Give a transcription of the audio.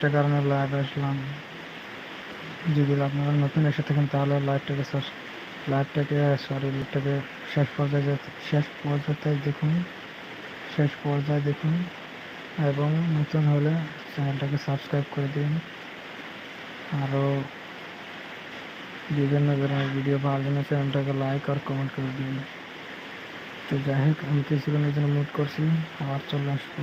একটা কারণে লাইভ আসলাম। যদি আপনারা নতুন এসে থাকেন, তাহলে লাইভটাকে লাইভটাকে সরি লাইভটাকে শেষ পর্যায়ে শেষ পর্যায়ে দেখুন, শেষ পর্যায়ে দেখুন এবং নতুন হলে চ্যানেলটাকে সাবস্ক্রাইব করে দিন। আরও বিভিন্ন ধরনের ভিডিও পাওয়ার জন্য চ্যানেলটাকে লাইক আর কমেন্ট করে দিন। তো যাই হোক, আমি কিছুক্ষণের জন্য মুট করছি, আবার চলে আসব।